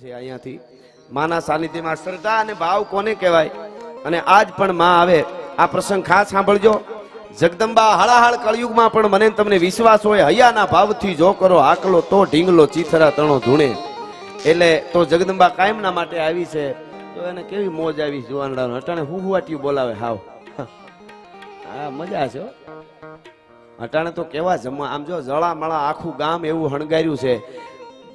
છે અહીંયાથી. માના સાનિધ્યમાં શ્રદ્ધા અને ભાવ કોને કહેવાય? અને આજ પણ માં આવે. આ પ્રસંગ ખાસ સાંભળજો. જગદંબા હળાહળ કળયુગમાં પણ મને તમને વિશ્વાસ હોય, હૈયાના ભાવથી જો કરો આકલો તો ઢીંગલો ચીથરા તણો ધૂણે. એટલે તો જગદંબા કાયમના માટે આવી છે. તો એને કેવી મોજ આવી જુવાનડાનો. અટાણે આટ્યું બોલાવે, હાવ. હા. મજા છે. અટાણે તો કેવા જમવા. આમ જો જળા મળા આખું ગામ એવું હણગાર્યું છે.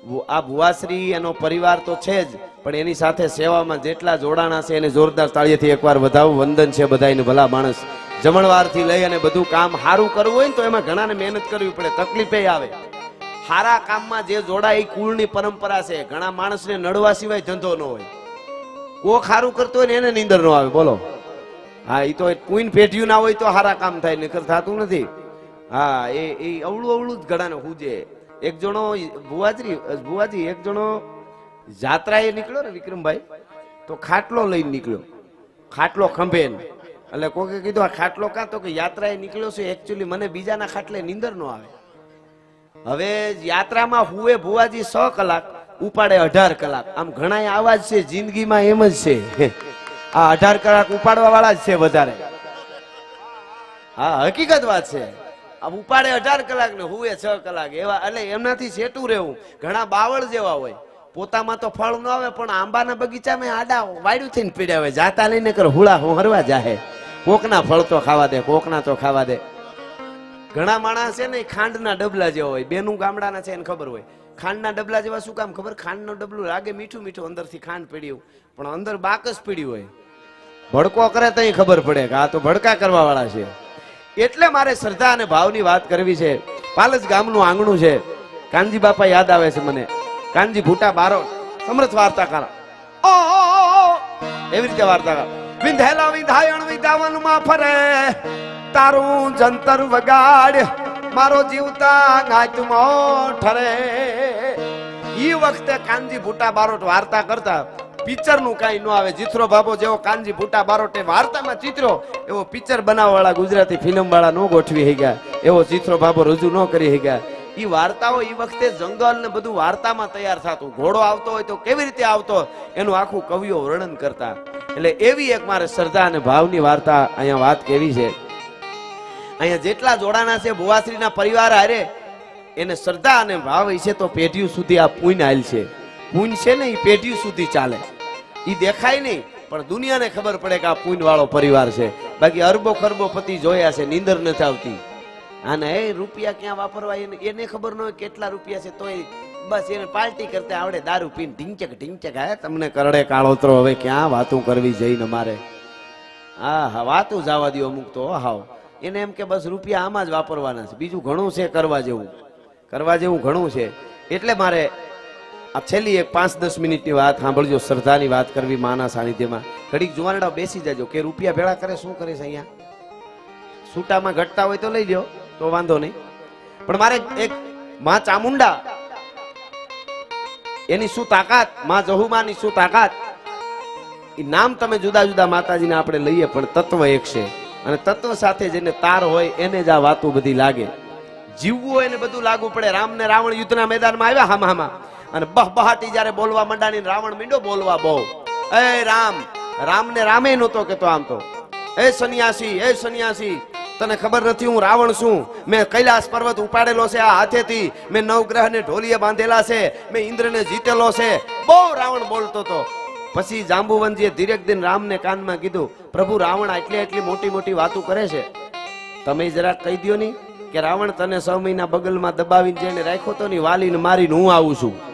આ ભુવાશ્રી એનો પરિવાર તો છે જ, પણ એની સાથે સેવામાં જેટલા જોડાણા છે, એને જોરદાર તાળીએથી એકવાર વધાવું. વંદન છે બધાને ભલા માણસ. જમણવારથી લઈ અને બધું કામ સારું કરવું હોય ને તો એમાં ઘણાને મહેનત કરવી પડે, તકલીફે આવે. સારા કામમાં જે જોડાય એ કુળની પરંપરા છે. ઘણા માણસને નડવા સિવાય ધંધો ન હોય. કોક સારું કરતો હોય ને એને નીંદર ન આવે, બોલો. હા એ તો કુઈન પેઢ્યું ના હોય તો સારા કામ થાય નકર થતું નથી. હા, એ અવળું અવળું જ ઘણાને હુજે. એક જણો ભુવાજી ભુવાજી, એક જણો જાત્રાએ નીકળ્યો ને વિક્રમભાઈ, તો ખાટલો લઈને નીકળ્યો. ખાટલો ખંભે. એટલે કોકે કીધું, આ ખાટલો કાં? તો કે, યાત્રાએ નીકળ્યો છે એકચ્યુઅલી મને બીજાના ખાટલે નીંદર ન આવે. હવે યાત્રામાં હુએ ભુવાજી સો કલાક, ઉપાડે અઢાર કલાક. આમ ઘણા આવા જ છે, જિંદગીમાં એમ જ છે. આ અઢાર કલાક ઉપાડવા વાળા જ છે વધારે. હા, હકીકત વાત છે. આ ઉપાડે અઢાર કલાક ને હુએ છ કલાક. એવા એટલે એમનાથી સેટું રહેવું. ઘણા બાવળ જેવા હોય. પોતામાં તો ફળ ન આવે, પણ આંબાના બગીચામાં આડા વાયડું થઈને પીડ્યા હોય. જાતા લઈને કર, હુળા હરવા જાહે. કોકના ફળ તો ખાવા દે, કોકના તો ખાવા દે. ઘણા માણસ છે ને ખાંડના ડબલા જેવા હોય. બેનું ગામડાના છે એને ખબર હોય. ખાંડના ડબલા જેવા શું કામ? ખબર? ખાંડનું ડબલું લાગે મીઠું મીઠું, અંદરથી ખાંડ પીડ્યું. પણ અંદર બાકસ પીડ્યું હોય. ભડકો કરે તો ખબર પડે કે આ તો ભડકા કરવા વાળા છે. એટલે મારે શ્રદ્ધા અને ભાવની વાત કરવી છે. પાલજ ગામનું આંગણું છે. કાનજી બાપા યાદ આવે છે મને. કાનજી ભૂટા બારો. સમર્થ વાર્તાકાર. એવી રીતે વાર્તાકાર. વિંધેલા, વિધાયણ વિધાવનમાં ફરે. તારું જંતર વગાડ. મારો જીવતા ગાયતુમો ઠરે. ઈ વખતે કાનજી ભૂટા બારોટ વાર્તા કરતા પિક્ચરનું કઈ ન આવે. જીથરો બાબો જેવો કાનજી ભૂટા બારોટે વાર્તામાં ચિત્રો, એવો પિક્ચર બનાવવા વાળા ગુજરાતી ફિલ્મ વાળા નો ગોઠવી હઈ ગયા એવો ચિત્રો બાબો રજૂ ન કરી હઈ ગયા એ વાર્તાઓ એ વખતે જંગલ ને બધું વાર્તામાં તૈયાર થતું. ઘોડો આવતો હોય તો કેવી રીતે આવતો? એનું આખું કવિઓ વર્ણન કરતા. એટલે એવી એક મારે શ્રદ્ધા અને ભાવની વાર્તા અહીંયા વાત કેવી છે. અહીંયા જેટલા જોડાણા છે, ભુવાશ્રીના પરિવાર હારે, એને શ્રદ્ધા અને ભાવ છે તો પેઢીઓ સુધી આ પૂન આયેલ છે. પૂન છે ને એ પેઢીઓ સુધી ચાલે. એ દેખાય નહીં, પણ દુનિયાને ખબર પડે કે આ પુણ્ય વાળો પરિવાર છે. બાકી અરબો ખરબો પતિ જોયા છે, નીંદર નથી આવતી. અને એ, રૂપિયા ક્યાં વાપરવા? એને ખબર ન હોય કેટલા રૂપિયા છે, તોય બસ એને પાર્ટી કરતા આવડે, દારૂ પીને ઢીંચક ઢીંચક, હે, તમને કરડે કાળોતરો હવે ક્યાં વાતું કરવી જઈને મારે? હા હા, વાતું જવા દો અમુક તો હાવ. એને એમ કે, બસ રૂપિયા આમાં જ વાપરવાના છે, બીજું ઘણું છે કરવા જેવું. કરવા જેવું ઘણું છે. એટલે મારે આ છેલ્લી એક પાંચ દસ મિનિટની વાત સાંભળજો, શ્રદ્ધાની વાત કરવી માના સાનિધ્યમાં. ઘડીક જુવાનડા બેસી જાજો કે રૂપિયા ભેળા કરે, શું કરે છે અહીંયા? છૂટામાં ઘટતા હોય તો લઈ લ્યો, તો વાંધો નહીં. પણ મારે એક માં ચામુંડા, એની શું તાકાત? માં જહુમાની શું તાકાત? એ નામ તમે જુદા જુદા માતાજીને આપણે લઈએ, પણ તત્વ એક છે. અને તત્વ સાથે જેને તાર હોય, એને જ આ વાતો બધી લાગે. જીવવું હોય ને બધું લાગુ પડે. રામ ને રાવણ યુદ્ધના મેદાનમાં આવ્યા હામા હામા અને બહ બહાટી જ્યારે બોલવા મંડાણી રાવણ મીંડો બોલવા બહુ. એ રામ રામ ને રામે નહોતો કેતો આમ તો. એ સન્યાસી એ સન્યાસી, તને ખબર નથી હું રાવણ છું? મેં કૈલાસ પર્વત ઉપાડેલો છે આ હાથેથી. મેં નવગ્રહ ને ઢોલીએ બાંધેલા છે, મેં ઇન્દ્રને જીતેલો છે. બહુ રાવણ બોલતો તો. પછી જાંબુવનજીએ ધીરેક દિન રામને કાનમાં કીધું, પ્રભુ, રાવણ આટલી આટલી મોટી મોટી વાતો કરે છે. તમે જરાક કહી દ્યો ની કે રાવણ તને છ મહિના બગલમાં દબાવીને જેને રાખ્યો તો ની વાલીને મારીને હું આવું છું?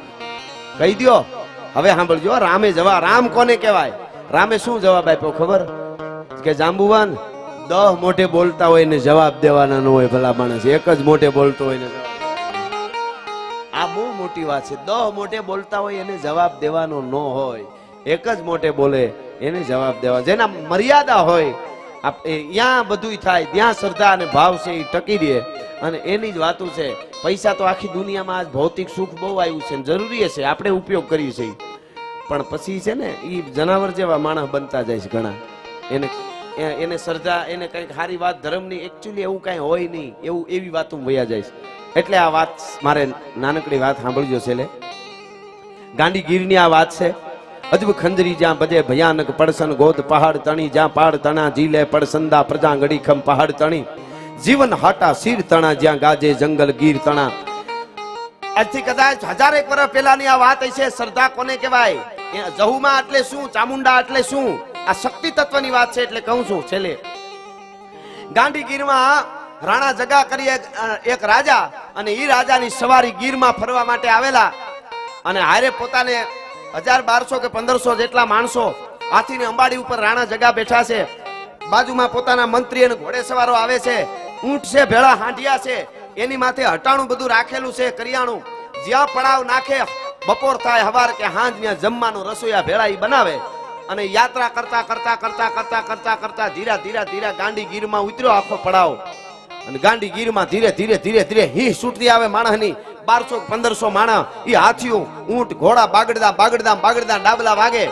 કહી દ્યો. હવે સાંભળજો, રામે જવા, રામ કોને કહેવાય? રામે શું જવાબ આપ્યો ખબર? કે જાંબુવાન, દહ મોઢે બોલતા હોય ને જવાબ દેવાના ન હોય ભલા માણસ. એક જ મોઢે બોલતો હોય ને આ બહુ મોટી વાત છે. દહ મોઢે બોલતા હોય એને જવાબ દેવાનો ન હોય. એક જ મોઢે બોલે, એને જવાબ દેવા જેના મર્યાદા હોય ત્યાં બધું થાય, ત્યાં શ્રદ્ધા અને ભાવ છે એ ટકી રહે અને એની જ વાતો છે, પૈસા તો આખી દુનિયામાં આજ ભૌતિક સુખ બહુ આવ્યું છે જરૂરી છે, આપણે ઉપયોગ કરીએ છીએ. પણ પછી છે ને એ જનાવર જેવા માણસ બનતા જાય છે ઘણા. એને એને શ્રદ્ધા, એને કંઈક સારી વાત, ધર્મની એકચ્યુઅલી એવું કાંઈ હોય નહીં, એવું, એવી વાતો વયા જાય છે. એટલે આ વાત મારે નાનકડી વાત સાંભળજો છે એટલે ગાંધીગીરની આ વાત છે. અજબ ખંજરી જ્યાં બધે ભયાનક પડસન ગોદ પહાડ તણી, જ્યાં પહાડ તણા જીલે પડસંદા પ્રજા ગડીખમ પહાડ તણી. જીવન હાટા શીર તણા, જ્યાં ગાજે જંગલ ગીર તણા. આજથી કદાચ હજારેક વર્ષ પહેલાની આ વાત છે શ્રદ્ધા કોને કહેવાય? જહુમાં એટલે શું, ચામુંડા એટલે શું? આ શક્તિ તત્વની વાત છે એટલે કહું છું, છેલ્લે. ગાંધી ગીરમાં રાણા જગા કરી એક રાજા અને એ રાજાની સવારી ગીરમાં ફરવા માટે આવેલા. અને હારે પોતાને હજાર બારસો કે પંદરસો જેટલા માણસો હાથીની અંબાડી ઉપર રાણા જગા બેઠા છે. બાજુમાં પોતાના મંત્રી અને ઘોડે સવારો આવે છે. ઊંટ છે, ભેળા હાંડિયા છે. એની માથે હટાણું બધું રાખેલું છે કરિયાણું. જ્યાં પડાવ નાખે, બપોર થાય, હવાર કે હાંજ ત્યાં જમવાનું રસોઈયા ભેળા ઈ બનાવે. અને યાત્રા કરતા કરતા કરતા કરતા કરતા કરતા ધીરા ધીરા ધીરા ગાંડી ગીરમાં ઉતર્યો આખો પડાવ. અને ગાંડી ગીરમાં ધીરે ધીરે ધીરે ધીરે હી છૂટતી આવે માણસની. બારસો પંદરસો માણા એ હાથીઓ ઊંટ, ઘોડા, બાગડદા બાગડદા બાગડદા ડાબલા વાગે.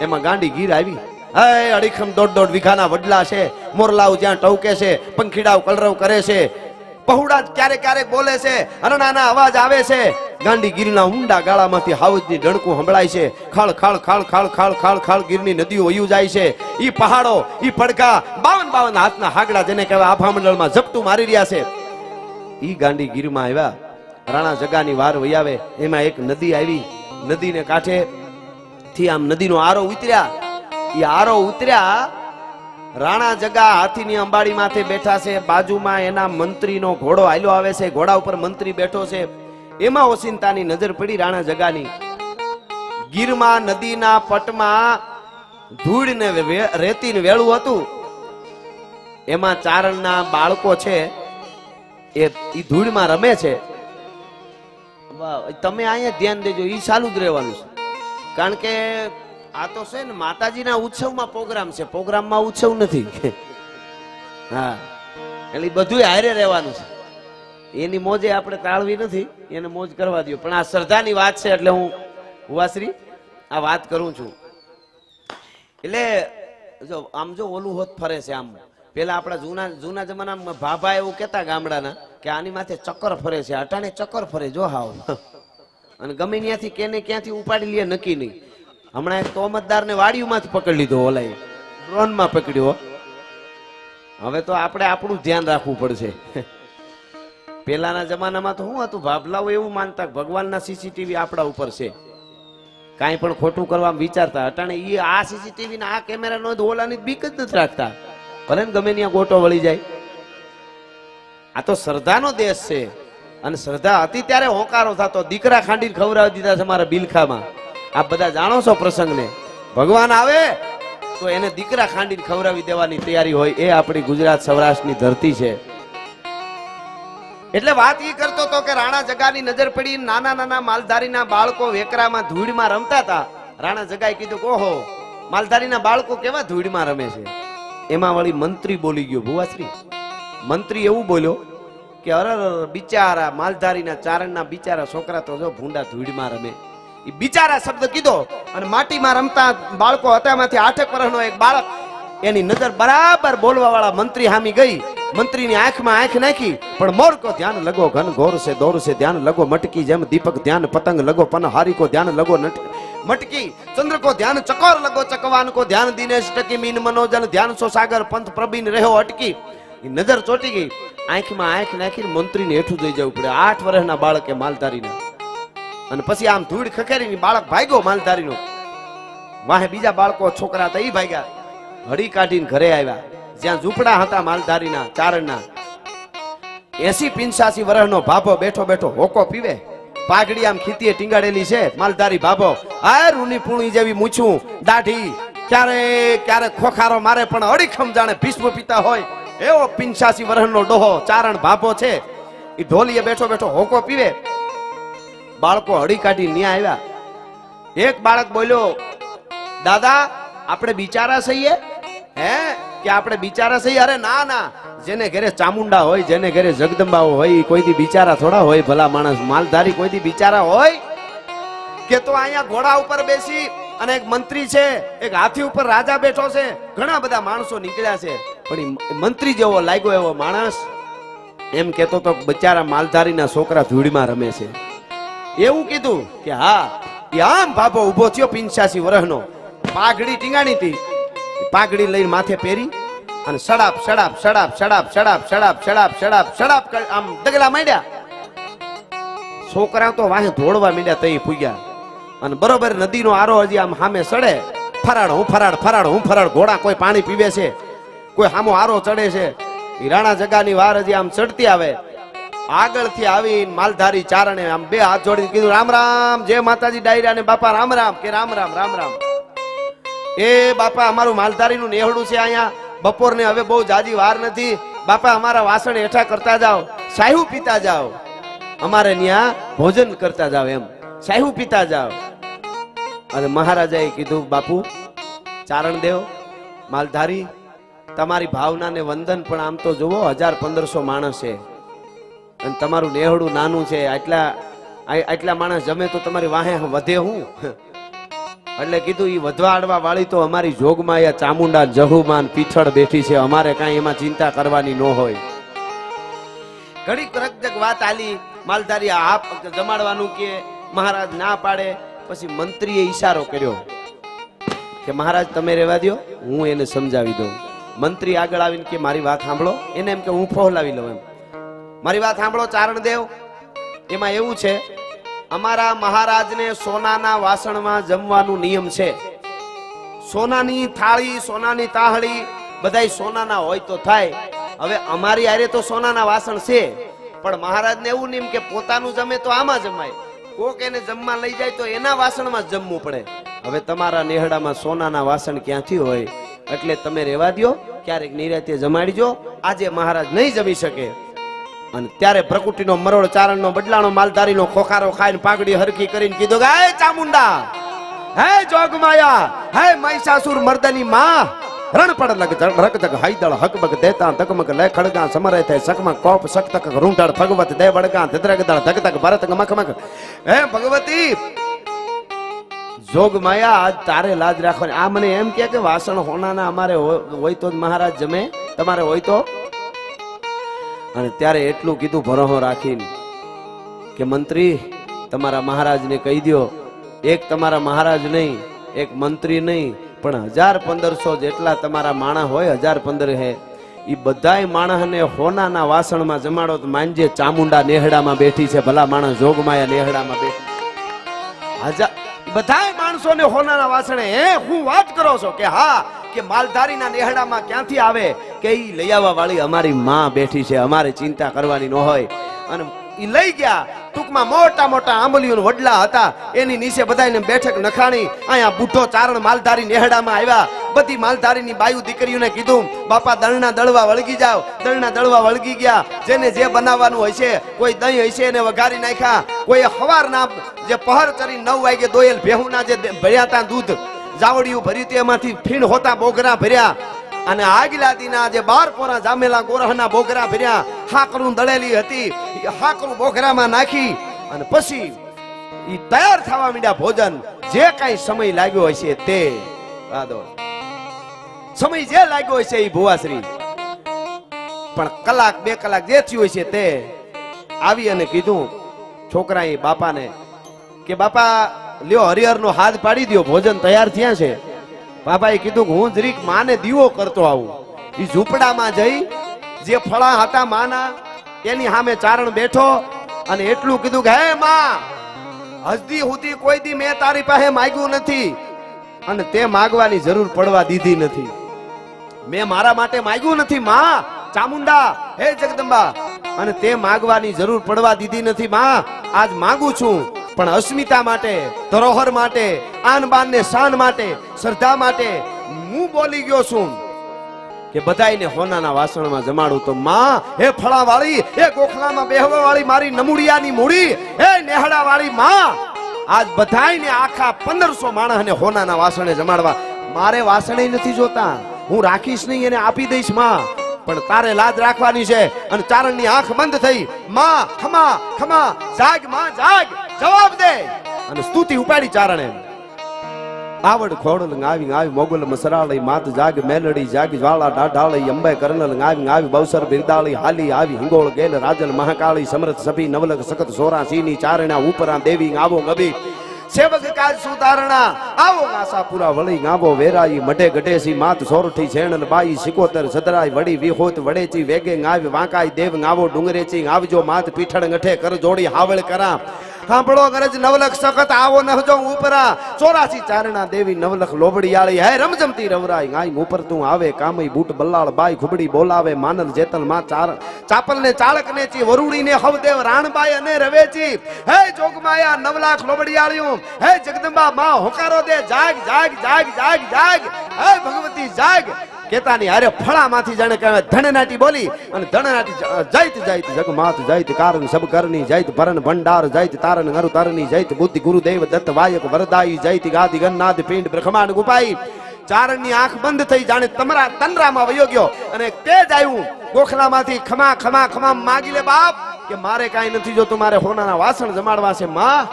એમાં ગાંડી ગીર આવી. હે, અડીખમ દોઢ દોઢ વીઘાના વડલા છે. મોરલાઓ જ્યાં ટવકે છે, પંખીડાઓ કલરવ કરે છે. પहुડા ક્યારેક ક્યારેક બોલે છે અરણાના અવાજ આવે છે. ગાંડી ઊંડા ગાળામાંથી હાવજની ડણકું સંભળાય છે. ખાળ ખાળ ખાળ ખાળ ખાળ ખાળ ખાળ ગીરની નદીઓ વયું જાય છે. ઈ પહાડો, ઈ પડકા બાવન બાવન હાથના હાગડા જેને કહેવાય આભા મંડળમાં ઝપટું મારી રહ્યા છે. ઈ ગાંડી ગીરમાં આવ્યા. રાણા જગાની વાર વહી એમાં એક નદી આવી. નદીને કાંઠે થી આમ નદીનો આરો ઉતર્યા. એ આરો ઉતર્યા, રાણા જગા હાથીની અંબાડી માથે બેઠા છે. બાજુમાં એના મંત્રીનો ઘોડો હાલ્યો આવે છે. ઘોડા ઉપર મંત્રી બેઠો છે. એમાં ઓસિંતાની નજર પડી રાણા જગાની. ગીરમાં નદીના પટમાં ધૂળ ને રેતી ને વેળું હતું. એમાં ચારણના બાળકો છે. એ ધૂળમાં રમે છે. તમે અહીંયા ધ્યાન દેજો એ ચાલુ જ રહેવાનું છે. કારણ કે આ તો છે ને માતાજીના ઉત્સવમાં પ્રોગ્રામ છે, પ્રોગ્રામમાં ઉત્સવ નથી. હા, એટલે બધું હારે રહેવાનું છે. એની મોજે આપણે તાળવી નથી, એને મોજ કરવા દો પણ આ શ્રદ્ધાની વાત છે એટલે હું હુવાશ્રી આ વાત કરું છું. એટલે જો, આમ જો ઓલું હોત ફરે છે આમ. પેલા આપણા જૂના જૂના જમાનામાં ભાભા એવું કહેતા ગામડાના કે આની માથે ચક્કર ફરે છે અટાણે ચક્કર ફરે, જો હાવ. અને ગમે ત્યાંથી કેને ક્યાંથી ઉપાડી લે, નક્કી નહીં. હમણાં એક તોમતદાર ને વાડીમાંથી પકડી લીધો, ઓલાએ. ડ્રોનમાં પકડ્યો હવે તો આપણે આપણું ધ્યાન રાખવું પડશે. પેલાના જમાનામાં તો શું હતું, ભાભલાઓ એવું માનતા ભગવાનના સીસીટીવી આપણા ઉપર છે. કાંઈ પણ ખોટું કરવા વિચારતા, અટાણે એ આ સીસીટીવી ને આ કેમેરા નો ઓલાની બીક જ નથી રાખતા. ભલે ગમે ત્યાં ગોટો વળી જાય. આ તો શ્રદ્ધાનો દેશ છે. અને શ્રદ્ધા હતી ત્યારે હોંકારો થતો દીકરા ખાંડીને ખવડાવી દીધા છે મારા બિલખામાં. આપ બધા જાણો છો પ્રસંગને. ભગવાન આવે તો એને દીકરા ખાંડીને ખવડાવી દેવાની તૈયારી હોય એ આપણી ગુજરાત સૌરાષ્ટ્રની ધરતી છે. એટલે વાત એ કરતો તો કે રાણા જગાની નજર પડી નાના નાના માલધારીના બાળકો વેકરામાં ધૂળમાં રમતા હતા. રાણા જગાએ કીધું ઓહો, માલધારીના બાળકો કેવા ધૂળમાં રમે છે? એમાં વળી મંત્રી બોલી ગયો ભુવાશ્રી. મંત્રી એવું બોલ્યો કે અરર બિચારા માલધારીના ચારણના બિચારા છોકરા તો જો ભૂંડા ધૂળમાં રમે. એ બિચારા શબ્દ કીધો અને માટીમાં રમતા બાળકો હતા એમાંથી આઠેક વર્ષનો એક બાળક એની નજર બરાબર બોલવા વાળા મંત્રી હામી ગઈ. મંત્રીની આંખમાં આંખ નાખી, પણ મોરકો ધ્યાન લગો, ઘન ઘોર છે, દોર ધ્યાન લગો, મટકી જેમ દીપક ધ્યાન, પતંગ લગો પન હારીકો ધ્યાન લગો, નટ- મટકી. ચંદ્ર કો ધ્યાન ચકોર લગો ચકવાન કો ધ્યાન દિનેશ ટકી મીન મનોજન, ધ્યાન સો સાગર પંથ પ્રબીન રહ્યો અટકી. નજર ચોટી ગઈ. આંખમાં આંખ નાખીને મંત્રીને હેઠું જઈ જવું પડે. આઠ વર્ષના બાળકે માલધારીને. અને પછી આમ ધૂળ ખખેરીને બાળક ભાગ્યો માલધારીનો. વાહે બીજા બાળકો, છોકરા હતા ઈ ભાગ્યા. હળી કાઢીને ઘરે આવ્યા. જ્યાં ઝૂંપડા હતા માલધારીના, ચારણના. એસી પિંચાસી વર્ષનો ભાભો બેઠો બેઠો હોકો પીવે. પાઘડી આમ ખીતીએ ટીંગાડેલી છે. માલધારી ભાભો આ રૂની પૂણી જેવી મૂછું, દાઢી. ક્યારે ક્યારે ખોખારો મારે, પણ અડીખમ જાણે ભીષ્મ પિતા હોય. એવો પિંચાસી વર્ષનો ડોહો ચારણ ભાભો છે. એ ઢોલીએ બેઠો બેઠો હોકો પીવે. બાળકો હળી કાઢી ન્યા આવ્યા. એક બાળક બોલ્યો, દાદા, આપણે બિચારા સહીએ હે? કે આપણે બિચારા સહી અરે ના ના. જેને ઘરે ચામુંડા હોય, જેને ઘરે જગદંબાઓ હોય કોઈ દી બિચારા થોડા હોય, ભલા માણસ. માલધારી કોઈ દી બિચારા હોય કે તો અહીંયા ઘોડા ઉપર બેસી અને એક મંત્રી છે, એક હાથી ઉપર રાજા બેઠો છે. ઘણા બધા માણસો નીકળ્યા છે, પણ મંત્રી જેવો લાગ્યો એવો માણસ. એમ કેતો તો બચારા માલધારીના છોકરા ધૂળમાં રમે છે. એવું કીધું કે હા આમ ભાભો ઊભો થયો પિંચાસી વર્ષનો પાઘડી ટીંગાણી હતી. પાઘડી લઈને માથે પહેરી અને સડાપ સડાપ સડાપ સડાપ સડાપ સડાપ સડાપ સડાપ સડાપ આમ ડગલા માંડ્યા. છોકરા તો વાહે ધોળવા માંડ્યા તઈ પૂગ્યા. અને બરોબર નદીનો આરો હજી આમ સામે સડે. ફરાડ હું ફરાડ ફરાડ હું ફરાડ ઘોડા કોઈ પાણી પીવે છે? કોઈ સામો આરો ચડે છે? રાણા જગાની વાર હજી આમ ચડતી આવે. આગળથી આવી માલધારી ચારણે આમ બે હાથ જોડીને કીધું, રામ રામ, જય માતાજી ડાયરા ને બાપા, રામ રામ, કે રામ રામ રામ રામ. એ બાપા, અમારું માલધારીનું નેહડું છે અહીંયા. બપોરને હવે બહુ જાજી વાર નથી. બાપા, અમારા વાસણ હેઠા કરતા જાઓ. સાહુ પીતા જાઓ. અમારે ત્યાં ભોજન કરતા જાઓ એમ. સાહુ પીતા જાઓ. અને મહારાજાએ કીધું, બાપુ, ચારણ દેવ, માલધારી, તમારી ભાવનાને વંદન, પણ આમ તો જુઓ, હજાર પંદરસો માણસ છે. અને તમારું નેહડું નાનું છે. આટલા આટલા માણસ જમે તો તમારી વાહે વધે હું. એટલે કીધું એ વધવા આડવા વાળી તો અમારી જોગમાં યા ચામુંડા, જહુમાન પીછળ બેઠી છે. અમારે કાંઈ એમાં ચિંતા કરવાની ન હોય. ઘડીક રકજક વાત આલી, માલધારી, આ જમાડવાનું કે મહારાજ ના પાડે? પછી મંત્રીએ ઈશારો કર્યો કે, મહારાજ, તમે રહેવા દ્યો, હું એને સમજાવી દઉં. મંત્રી આગળ આવીને કે, મારી વાત સાંભળો. એને એમ કે, હું ફોહલાવી લઉં. એમ, મારી વાત સાંભળો ચારણદેવ એમાં એવું છે અમારા મહારાજને સોનાના વાસણમાં જમવાનું નિયમ છે. સોનાની થાળી, સોનાની તાહળી બધાય સોનાના હોય તો થાય. હવે અમારી આરે તો સોનાના વાસણ છે. પણ મહારાજને એવું નિયમ કે પોતાનું જમે તો આમાં જમાય. કોક એને જમવા લઈ જાય તો એના વાસણમાં જ જમવું પડે. હવે તમારા નેહડામાં સોનાના વાસણ ક્યાંથી હોય? એટલે તમે રહેવા દ્યો, ક્યારેક નિરાતે જમાડીજો. આજે મહારાજ નહીં જમી શકે. અને ત્યારે પ્રકૃતિનો મરોડ ચારણનો બદલાણો માલધારીનો ખોખારો ખાઈને પાઘડી હરખી કરીને કીધું કે, હે ચામુંડા, હે જોગમાયા, હે મહિષાસુર મર્દની માં રણ પડ લગ રક જગ હૈદળ હકબક દેતા તકમક લે ખડગા સમરે થાય સકમક કોપ, સકતક રૂંઢળ, ભગવત દે વડગા ધદ્રગ દળ ધગતક ભરત મખમક હે ભગવતી જોગ માયા આજ તારે લાજ રાખવાની. આ મને એમ કે કે વાસણ હોનાના અમારે હોય તો જ મહારાજ જમે, તમારે હોય તો અને ત્યારે એટલું કીધું ભરોહો રાખીને કે મંત્રી, તમારા મહારાજને કહી દ્યો, એક તમારા મહારાજ નહીં, એક મંત્રી નહીં, પણ હજાર પંદરસો જેટલા તમારા માણા હોય, હજાર પંદર હે. એ બધાય માણસને હોનાના વાસણમાં જમાડો તો માનજે ચામુંડા નેહડામાં બેઠી છે, ભલા માણસ જોગમાયા નેહડામાં બેઠી. હજાર બધાય માણસોને હોનાના વાસણે, હે, હું વાત કરો છો કે હા કે માલધારીના નેહડામાં ક્યાંથી આવે કે એ લઈ આવવા વાળી અમારી માં બેઠી છે, અમારે ચિંતા કરવાની ન હોય. અને એ લઈ ગયા, ટૂંકમાં મોટા મોટા આંબલીઓ વડલા હતા, એની નીચે બધાને બેઠક નખાણી, અહીંયા બુઢો ચારણ માલધારી નેહડામાં આવ્યા. બધી માલધારીની બાયુ દીકરીઓને કીધું, બાપા, દળના દળવા વળગી જાવ દળના દળવા વળગી ગયા. જેને જે બનાવવાનું હોય છે કોઈ દહીં હશે એને વઘારી નાખ્યા. કોઈ હવારના જે પહર કરી નવ વાગે દોયેલ ભેહુના જે ભર્યા દૂધ જાવડિયું ભર્યું હતું. એમાંથી ફીણ હોતા બોગરા ભર્યા અને આગલા જે બાર પોરા જામેલા ગોરહના બોગરા ભર્યા, હાકરું દળેલી હતી. હાકરું બોગરામાં નાખી અને પછી ઈ તૈયાર થવા માંડ્યા ભોજન. જે કઈ સમય લાગ્યો હશે તે. આદો સમય જે લાગ્યો હશે એ ભુવાશ્રી. પણ કલાક, બે કલાક જે થયું હશે તે. આવી અને કીધું, છોકરાએ બાપાને કે બાપા લ્યો હરિહરનો હાથ પાડી દ્યો, ભોજન તૈયાર થયા છે. બાપાએ કીધું કે હું જરીક માને દીવો કરતો આવું. એ ઝૂંપડામાં જઈ, જે ફળા હતા માના એની સામે ચારણ બેઠો અને એટલું કીધું કે, હે માં, હજદી સુધી કોઈ દી મેં તારી પાસે માગ્યું નથી. અને તે માગવાની જરૂર પડવા દીધી નથી. મેં મારા માટે માગ્યું નથી, માં, ચામુંડા, હે જગદંબા. અને તે માગવાની જરૂર પડવા દીધી નથી, માં. આજ માગું છું. પણ અસ્મિતા માટે, ધરોહર માટે આન ને શાન માટે, શ્રદ્ધા માટે હું બોલી ગયો છું કે બધાને હોનાના વાસણમાં જમાડું તો માં, હે ફળા વાળી હે ગોખલામાં બેહવા વાળી મારી નમુડિયાની મૂડી, હે નેહડા વાળી માં, આજ બધાને આખા પંદરસો માણસને હોનાના વાસણે જમાડવા. મારે વાસણે નથી જોતા. હું રાખીશ નહીં, એને આપી દઈશમાં. પણ તારે લાજ રાખવાની છે અને ચારણની આંખ બંધ થઈ. માં, ખમા ખમા, જાગ, માં, જાગ, જવાબ દે. અને સ્તુતિ ઉપાડી ચારણે. આવડ ખોડલ આવી આવી, મોગલ મસરાળી, માત જાગ, મેલડી, જાગ, જ્વાળા, ડાઢાળી, અંબે કરનલ આવી આવી, બવસર, બિરદાળી, હાલી આવી, હિંગોળ, ગેલ રાજલ મહાકાળી, સમરથ, સભી નવલક સખત, સોરા, સીની, ચારણા, ઉપરા, દેવી, આવો ગબી સેવક કાજ સુધારણા. આવો આશાપુરા વળી ગાંબો વેરાઈ, મઢે ગઢેસી, માત સોરઠી છેણ બાઈ સિકોતર સદરાઈ વડી વિહોત, વડેચી, વેગે ગાવ વાંકાઈ, દેવ ગાવો, ડુંગરેચી આવજો માત પીઠળ ગઠે કર જોડી હાવળ કરા. સાંભળો ગરજ નવલખ સખત, આવો નહજો ઉપરા. ચોરાસી ચારણા દેવી નવલખ લોબડિયાળી. હે રમજમતી રવરાઈ ગાય ઉપર તું આવે, કામઈ બૂટ બલ્લાળ બાઈ ખુબડી બોલાવે, માનલ જેતલમાં ચાર ચાપલ ને ચાળક ને ચી વરુડી ને હવદેવ રાણબાઈ અને રવેચી. હે જોગમાયા નવલાખ લોબડિયાળીઓ, હે જગદંબા માં હોકારો દે, જાગ જાગ જાગ જાગ જાગ. હે ભગવતી, જાગ. કેતાની અરે ફળામાંથી જાણે કહેવાય ધણનાટી બોલી અને ધણનાટી જૈત જૈત જગમાત જૈત કારણ, સબ કરની ભરણ, ભંડાર જૈત તારણ નરુ તરની જૈત બુદ્ધિ, ગુરુદેવ, દત્ત, વાયક વરદાઈ જૈત ગાદિ, ગન્નાદ, પિંડ, બ્રહ્માંડ, ગુપાઈ. ચારણની આંખ બંધ થઈ જાણે તમરા તનરામાં વયો ગયો અને તેજ આવ્યું ગોખલામાંથી ખમા ખમા ખમા માગી લે બાપ કે મારે કાંઈ નથી જો મારે હોનાના વાસણ જમાડવા છે, માં.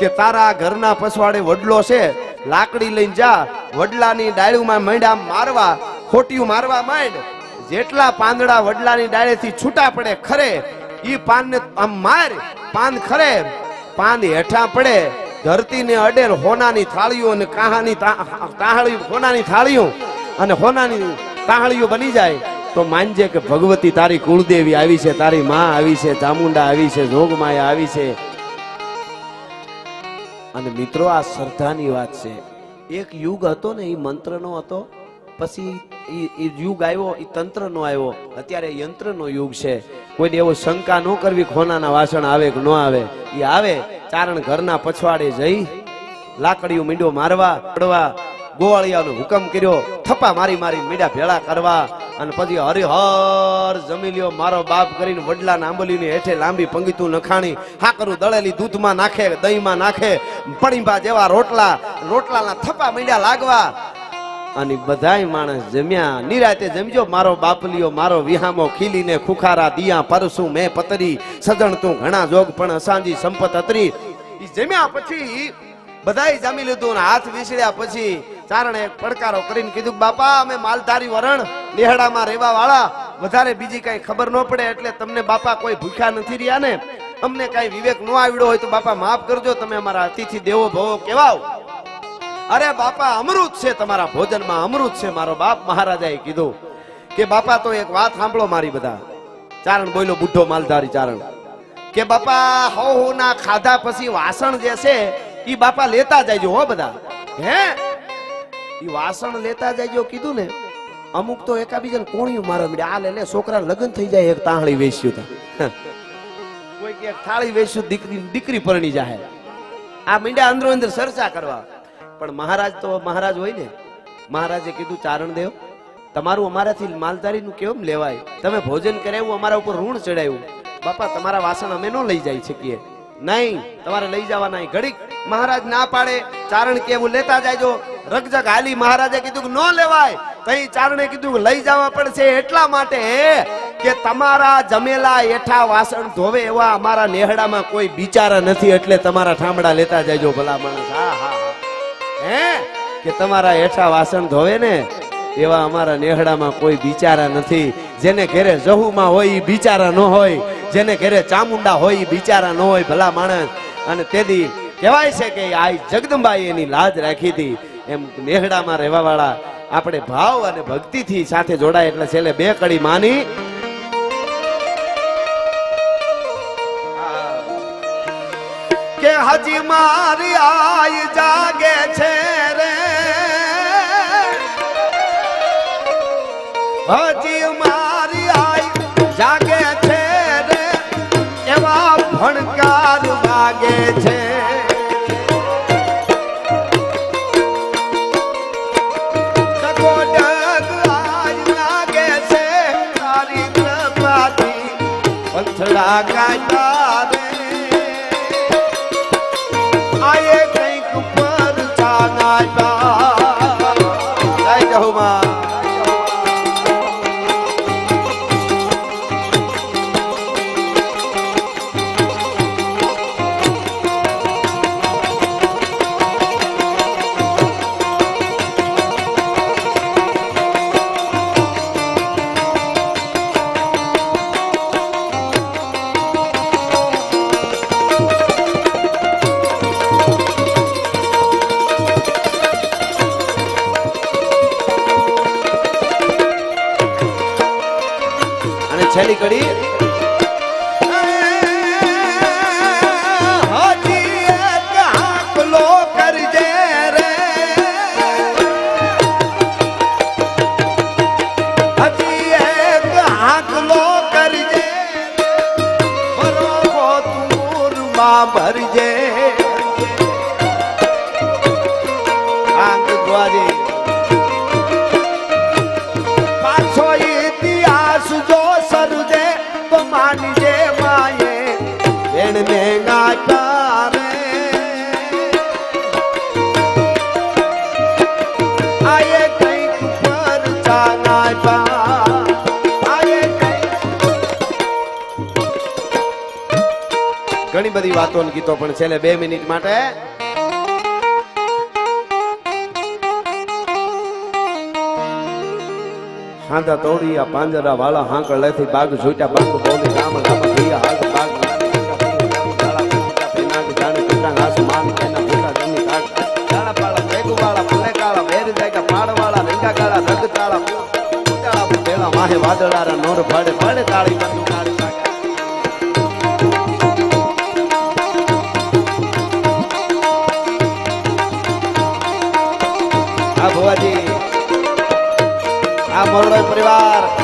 કે તારા ઘરના પછવાડે વડલો છે, લાકડી લઈને જા, વડલાની ડાળીમાં માંડ્યા મારવા. ખોટિયું મારવા માંડ. જેટલા પાંદડા વડલાની ડાળેથી છૂટા પડે ખરે, ઈ પાનને આમ માર, પાન ખરે. પાન હેઠા પડે, ધરતીને અડેલ હોનાની થાળીઓ અને કાહાની તાહળીઓ, હોનાની થાળીઓ. અને હોનાની તાહળીઓ બની જાય, તો માનજે કે ભગવતી તારી કુળદેવી આવી છે, તારી માં આવી છે, ચામુંડા આવી છે, જોગમાયા આવી છે. અને મિત્રો, આ શ્રદ્ધાની વાત છે. એક યુગ હતો ને, એ મંત્રનો હતો. પછી ઈ યુગ આવ્યો એ તંત્રનો આવ્યો. અત્યારે યંત્રનો યુગ છે. કોઈને એવો શંકા ન કરવી ખોનાના વાસણ આવે કે ન આવે. એ આવે, ચારણ ઘરના પછવાડે જઈ, લાકડીઓ મીંડો મારવા, પડવા, ગોવાળિયાનો હુકમ કર્યો, થપ્પા મારી મારી મીડા ભેળા કરવા, અને પછી હરિહર જમી લ્યો મારો બાપ કરીને વડલા આંબલીની હેઠે લાંબી પંગીતું નખાણી, હાકરું દળેલી દૂધમાં નાખે, દહીંમાં નાખે, પડીંબા જેવા રોટલા, રોટલાના થપ્પા મીંડા લાગવા અને બધાય માણસ જમ્યા. નિરાતે જમજો, મારો બાપલીઓ, મારો વિહામો ખીલીને ખુખારા, દિયા, પરસું, મેં પતરી, સજણ તું ઘણા જોગ, પણ અસાંજી સંપત અતરી. જમ્યા પછી બધાય જામી લીધું હાથ વિસળ્યા પછી ચારણે પડકારો કરીને કીધું, બાપા, અમે માલધારી વરણ, નેહડામાં રહેવા વાળા વધારે બીજી કઈ ખબર ન પડે એટલે તમને બાપા કોઈ ભૂખ્યા નથી રહ્યા ને? અમને કઈ વિવેક ન આવડ્યો હોય તો બાપા માફ કરજો, તમે અમારા અતિથિ દેવો ભવો કેવાવ અરે બાપા, અમૃત છે તમારા ભોજનમાં, અમૃત છે મારો બાપ. મહારાજાએ કીધું કે, બાપા, તો એક વાત સાંભળો મારી બધા. ચારણ બોલો બુઢો માલધારી ચારણ. કે, બાપા હો ના ખાધા પછી વાસણ જે છે એ બાપા લેતા જાયજો હો બધા. હે? એ વાસણ લેતા જાયજો કીધું ને. અમુક તો એકાબીજાને કોણિયું મારવા મળે આ લે છોકરા લગ્ન થઈ જાય, એક તાહળી વેચ્યું તા. કોઈ કે થાળી વેચ્યું, દીકરી દીકરી પરણી જાય આ મીંડા અંદરો અંદર ચર્ચા કરવા. પણ મહારાજ તો મહારાજ હોય ને. મહારાજે કીધું, ચારણ દેવ, તમારું અમારાથી માલધારીનું કેમ લેવાય? તમે ભોજન કરાવ્યું, અમારા ઉપર ઋણ ચડાવ્યું. બાપા, તમારા વાસણ અમે ન લઈ જઈ શકીએ. નહીં, તમારે લઈ જવા નહીં. ઘડીક. મહારાજ ના પાડે. ચારણ કેવું લેતા જાયજો. રગજગ હાલી મહારાજે કીધું કે, ન લેવાય. તઈ ચારણે કીધું લઈ જવા પડશે એટલા માટે કે તમારા જમેલા એઠા વાસણ ધોવે એવા અમારા નેહડામાં કોઈ બિચારા નથી, એટલે તમારા ઠામડા લેતા જાયજો ભલા માણસ. હા હા. કે તમારા હેઠા વાસણ ધોવે ને, એવા અમારા નેહડામાં કોઈ બિચારા નથી. જેને ઘરે જહુમાં હોય એ બિચારા ન હોય. જેને ઘેરે ચામુંડા હોય બિચારા ન હોય ભલા માણસ. અને તેથી કહેવાય છે કે આ જગદંબાએ એની લાજ રાખી હતી. એમ નેહડામાં રહેવા વાળા આપણે ભાવ અને ભક્તિથી સાથે જોડાય એટલે છેલ્લે બે કડી માની. કે હજી મારી આય જાગે હજી મારી આય જાગે છે રે ભણકાર વાગે છે. પથડા કાઢા ઘણી બધી વાતો ગીતો પણ છેલ્લે બે મિનિટ માટે હાંધા તોડી આ પાંજરા વાળા હાંકળ લેથી બાગ જોઈતા બાગ આ ભુવાજી આ મોરડો પરિવાર.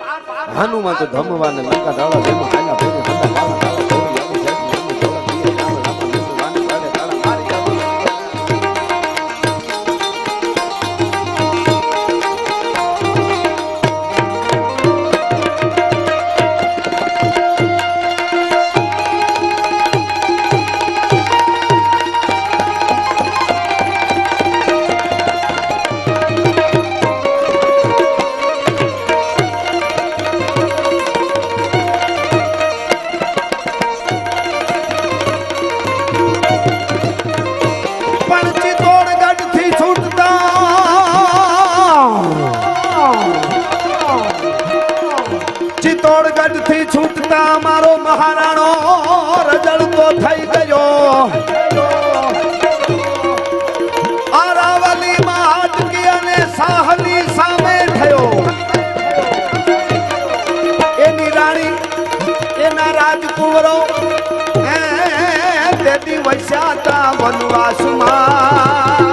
હનુમાન તો ધમવા ને લંકા ડાળા જેમાં હાલા ભેગા વનવાસમાં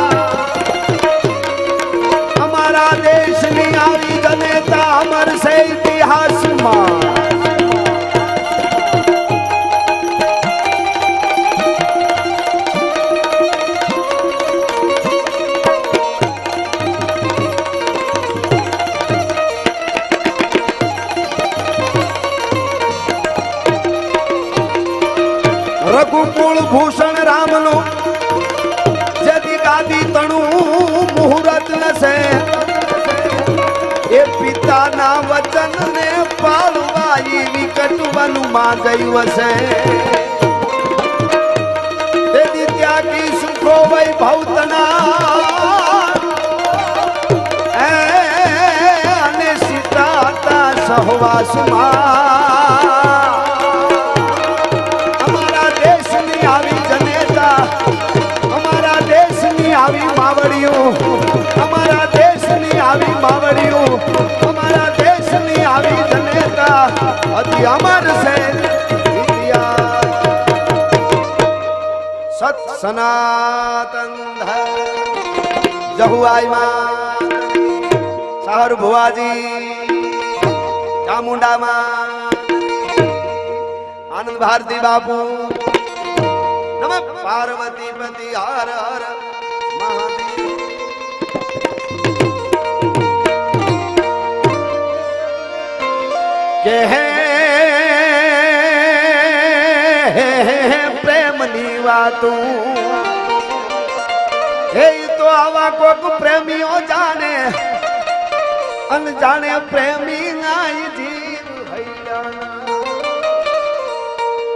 રાજાના વચનને પાળવા એ વિકટવાનું માં જયું હશે. અને સીતા હતા સહવાસમાં. আমার সে সত সনাতন જહુ આઈમાં સાહર ભુવાજી. ચામુંડામાં આનંદ ભારતી બાપુ. નમ પાર્વતી પતિ હર હર મહાદેવ. કે હે પ્રેમની વાતું. હે તો આવા કોક પ્રેમીઓ જાણે. અનજાણે પ્રેમી નાઈ જીવ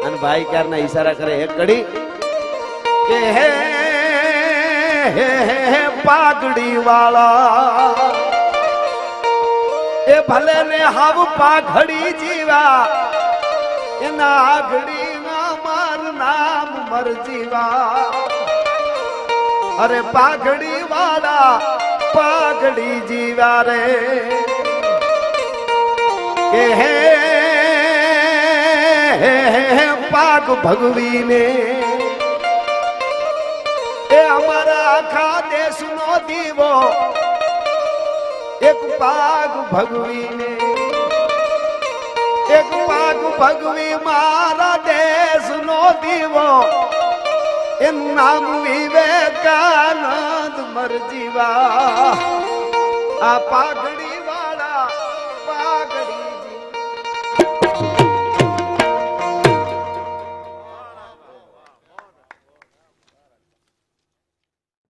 અને ભાઈ ક્યારના ઈશારા કરે એક કડી, કે હે હે હે હે પાઘડી વાળા એ ભલે ને હાવ પાઘડી જીવા, એના આગડી નામ મર જીવા અરે પાઘડી વાળા, પાઘડી જીવા રે. કે હે પાગ ભગવીને. એ અમારા આખા દેશનો દીવો, એક પાગ ભગવીને. એક પાગ ભગવી મારા દેશનો દીવો. એનું નામ વિવેકાનંદ મરજીવા. આ પાઘડી